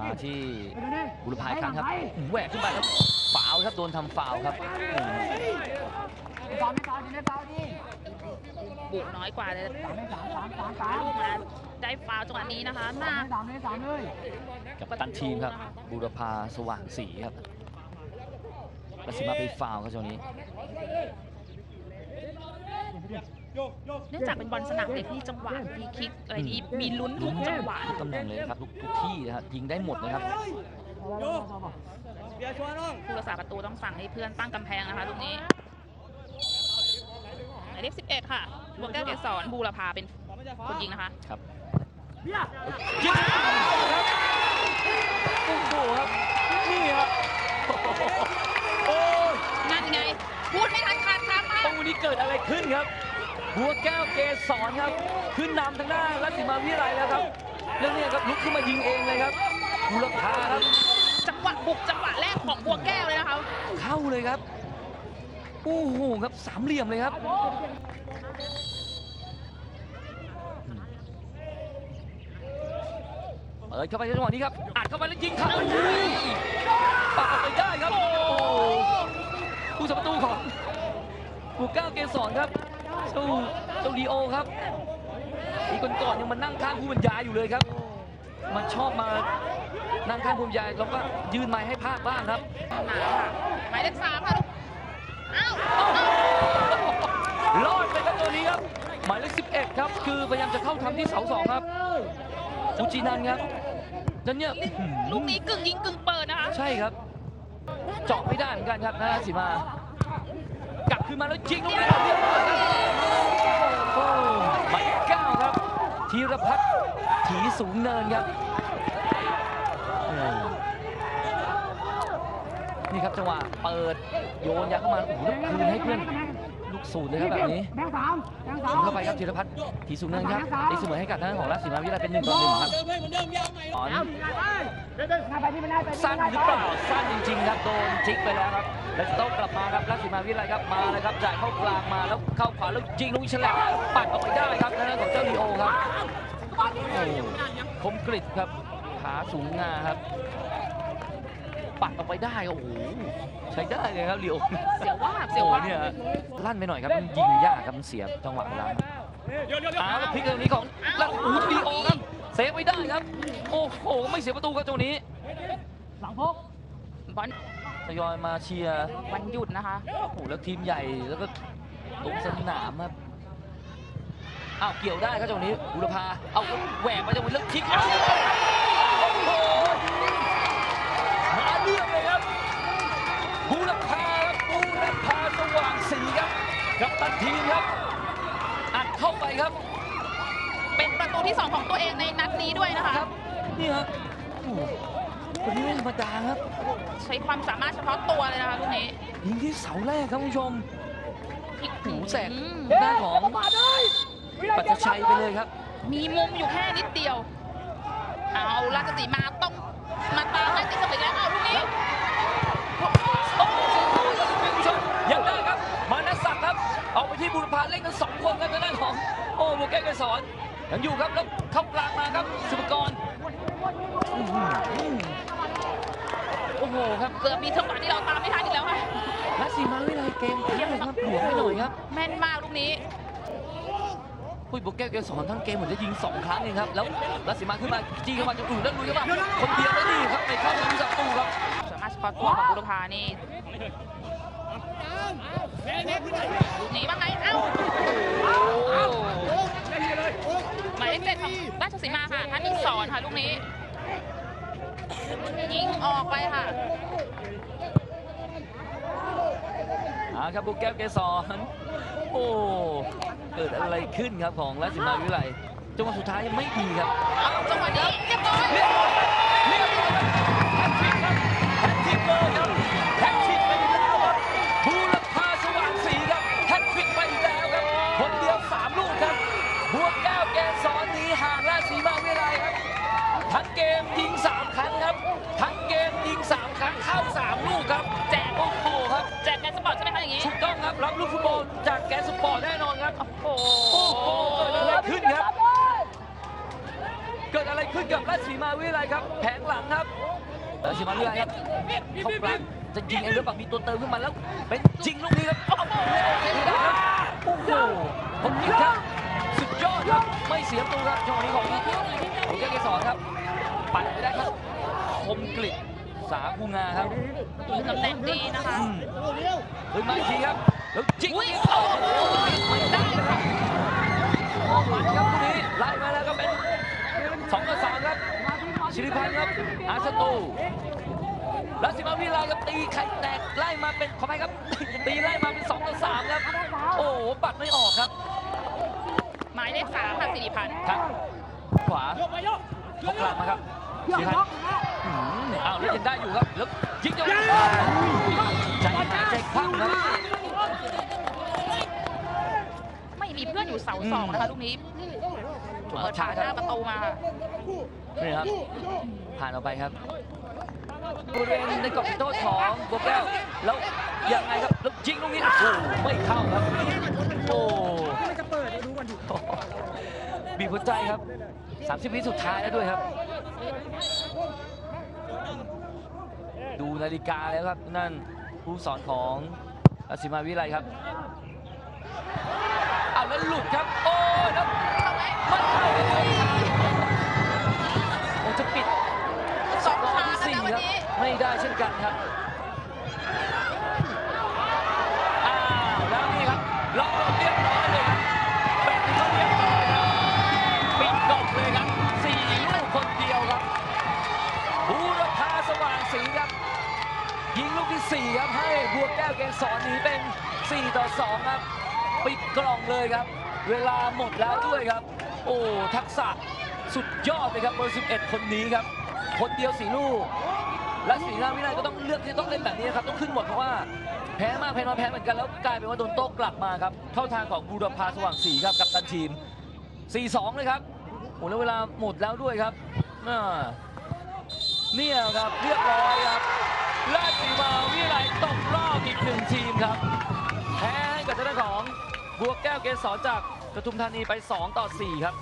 มาที่บุรพายครั้งครับแหวกขึ้นไปครับฟาวล์ครับโดนทำฟาวล์ครับอืมบุกน้อยกว่าเลยมาได้ฟาวล์จังหวะนี้นะคะหน้ากับตันทีมครับบุรพาสว่างสีครับรัสซิมาไปฟาวล์ครับช่วงนี้ เนื่องจากเป็นบอลสนามเด็กที่จังหวะฟรีคิกอะไรนี้มีลุ้นทุกจังหวะทุกตำแหน่งเลยนะครับทุกทุกที่นะครับยิงได้หมดนะครับผู้รักษาประตูต้องสั่งให้เพื่อนตั้งกำแพงนะคะลูกนี้หมายเลข11ค่ะบัวแก้วเกศรบูรพาเป็นคนยิงนะคะครับยิงครับโอ้โหครับนี่ครับโอ้ยนั่นไงพูดไม่ทันขาดคำค่ะตรงนี้เกิดอะไรขึ้นครับ บัวแก้วเกสรครับ ขึ้นนำทางหน้ารัตติมาวิไลแล้วครับแล้วเนี่ยครับลุกขึ้นมายิงเองเลยครับบุรพาครับ จังหวะบุกจังหวะแรกของบัวแก้วเลยนะคะเข้าเลยครับโอ้โหครับสามเหลี่ยมเลยครับเปิดเข้าไปในจังหวะนี้ครับอัดเข้าไปแล้วยิงเข้าอุ้ยปักออกไปได้ครับโอ้โหผู้สัประตูของบัวแก้วเกสรครับ เจ้าเจ้าลีโอครับอีกคนก่อนยังมานั่งข้างผู้บรรยายอยู่เลยครับมันชอบมานั่งข้างผู้บรรยายแล้วก็ยืนไม้ให้ภาคบ้างครับหนาค่ะหมายเลขสามค่ะลูกอ้าวรอดไปครับตัวนี้ครับ หมายเลข11ครับ คือพยายามจะเข้าทำที่เสาสองครับฟูจินันครับนั่นเนี่ยอื้อหือลูกนี้กึ่งยิงกึ่งเปิดนะคะใช่ครับ เจาะไม่ได้เหมือนกันครับนาราสีมา กลับขึ้นมาแล้วยิงลูกเรียบร้อยครับโอ้หมายเก้าครับธีรพัฒน์ถีสูงเนินครับนี่ครับจังหวะเปิดโยนยัดเข้ามาโอ้โหแล้วคืนให้เพื่อนลูกสูตรเลยครับแบบนี้แบงค์สามแบงค์สามยิงเข้าไปครับธีรพัฒน์ถีสูงเนินครับตีเสมอให้กับทางด้านของราชสีมาวิไลเป็นหนึ่งต่อหนึ่งครับ ไปที่ไม่ได้ไปที่สั้นไม่หได้รือเปล่าสั้นจริงๆครับโดนจิกไปแล้วครับแล้วจะต้องกลับมาครับราชสีมาวิไลครับมาเลยครับจ่ายเข้ากลางมาแล้วเข้าขวาแล้วยิงลูกฉลับปัดออกไปได้ครับทางด้านของเจ้าลีโอครับโอ้คมกริบครับขาสูงงาครับ ปัดออกไปได้ครับโอ้โหใช้ได้เลยครับลีโอเสียวว่าบเสียวโอ้ว่าบเนี่ยลั่นไปหน่อยครับมันยิงยากครับมันเสียจังหวะเวลาอ้าวแล้วพลิกตรงนี้ของแล้วโอ้โหลีโอครับ เซฟไว้ได้ครับ โอ้โห ไม่เสียประตูครับตรงนี้ หลังพกบอลทยอยมาเชียร์วันหยุดนะคะโอ้โหแล้วทีมใหญ่แล้วก็ตรงสนามครับอ้าวเกี่ยวได้ครับจังหวะนี้บุรพาเอาแหวกไปจังหวะนี้แล้วคิกเอาโอ้โหมาเรียบเลยครับบุรพาครับบุรพาสว่างสีครับกับตันทีมครับอัดเข้าไปครับ เป็นประตูที่ 2 ของตัวเองในนัดนี้ด้วยนะคะ ครับนี่ฮะโอ้โห คนนี้ไม่ธรรมดาครับ ใช้ความสามารถเฉพาะตัวเลยนะคะลูกนี้ยิงที่เสาแรกครับคุณผู้ชมพลิกหูแสกอืมหน้านของปัจจชัยไปเลยครับ มีมุมอยู่แค่นิดเดียว เอาราชสีมาต้องมาตามให้ติดเสมอแล้วเอาลูกนี้โอ้โหคุณผู้ชมยังได้ครับ มานัสสักดิ์ครับ เอาไปที่บุรพาเล่นกันสองคนครับทางด้านของ โอ้โบเกตไกรสอนยังอยู่ครับแล้วเข้ากลางมาครับ สุภกรอื้อหือโอ้โหครับ เกือบมีจังหวะที่เราตามไม่ทันอีกแล้วค่ะและสีมาวิไลเกมเทียบเลยครับหลวมไปหน่อยครับ แม่นมากลูกนี้อุ้ยโบเกตไกรสอนทั้งเกมเหมือนจะยิงสองครั้งเองครับ แล้วรัสสีมาขึ้นมาจี้เข้ามาจะอุ่นแล้วลุยเข้ามาคนเดียวแล้วนี่ครับไปเข้าถึงศัตรูครับสามารถเฉพาะตัวของบุรพานี่ลูกนี้บ้างไงเอ้าหมายเลขเจ็ดของราชสีมาค่ะท่านอีกสอนค่ะลูกนี้ ยิงออกไปค่ะอาครับบุกแก้วเกสรโอ้เกิดอะไรขึ้นครับของราชสีมาวิไลจังหวะสุดท้ายยังไม่ดีครับเอาจังหวะนี้เรียบร้อย ครั้งครับ ทั้งเกมยิงสามครั้งเข้าสามลูกครับ แจกโอ้โหครับแจกแกนสปอร์ตใช่ไหมคะอย่างนี้ ถูกต้องครับรับลูกฟุตบอลจากแกนสปอร์ตแน่นอนครับโอ้โหโอ้โหเกิดอะไรขึ้นครับ เกิดอะไรขึ้นกับราชสีมาวิไลครับ แผงหลังครับราชสีมาวิไลครับเข้ากลางจะยิงเองหรือเปล่ามีตัวเติมขึ้นมาแล้ว เป็นจริงลูกนี้ครับโอ้โหไม่ได้ครับโอ้โหผมยิงครับ สุดยอดครับ ไม่เสียประตูครับจังหวะนี้ของของแก้วเกสรครับ ปัดไม่ได้ครับ คมกลิ บสาคูงาครับยิงตำแหน่งดีนะคะอืมขึ้นมาอีกทีครับ แล้วจิกยิงโอ้โหไม่ได้นะครับโอ้มันครับคู่นี้ไล่มาแล้วก็เป็นสองต่อสามครับชิริพันธ์ครับอาสตูรัสิมาวิไลครับตีไข่แตกไล่มาเป็นขอไปครับ ตีไล่มาเป็นสองต่อสามครับ โอ้โหปัดไม่ออกครับ หมายเลขสามค่ะสิริพันธ์ครับขวาพกกลางมาครับชิริพันธ์อื มอ้าวแล้วยังได้อยู่ครับแล้วยิงจะใจหายใจคว่ำครับไม่มีเพื่อนอยู่เสาสองนะคะลูกนี้เปิดผ่านหน้าประตูมานี่ครับ ผ่านออกไปครับบริเวณในกรอบเขตโทษของบัวแก้วแล้วยังไงครับแล้วยิงตรงนี้โอ้โหไม่เข้าครับโอ้จะเปิดดูก่อนดิบีบหัวใจครับ 30วิสุดท้ายแล้วด้วยครับ ดูนาฬิกาแล้วครับนั่นผู้สอนของรัสิมาวิไลครับเอาแล้วหลุดครับ โอ้ยแล้วไม่เข้าเลยครับโอ้จะปิดสองรอบทางที่สี่นะวันครับนี้ไม่ได้เช่นกันครับ ยิงลูกที่ 4 ครับ ให้บัวแก้วเกสรหนีเป็น 4 ต่อ 2 ครับ ปิดกล่องเลยครับ เวลาหมดแล้วด้วยครับ โอ้ทักษะสุดยอดเลยครับเบอร์ 11 คนนี้ครับ คนเดียว4ลูก และสีหน้าวินัยก็ต้องเลือกที่ต้องเล่นแบบนี้ครับ ต้องขึ้นหมดเพราะว่าแพ้มากแพ้มาแพ้เหมือนกันแล้วกลายเป็นว่าโดนโต้กลับมาครับ เข้าทางของบูรพาสว่างสีครับกับตันทีม 4-2 เลยครับโอ้แล้วเวลาหมดแล้วด้วยครับเนี่ยครับเรียบร้อยครับ ราชสีมาวิไลตกรอบอีกหนึ่งทีมครับ แพ้ให้กับทางด้านของบัวแก้วเกษรจากปทุมธานีไป 2 ต่อ 4 ครับ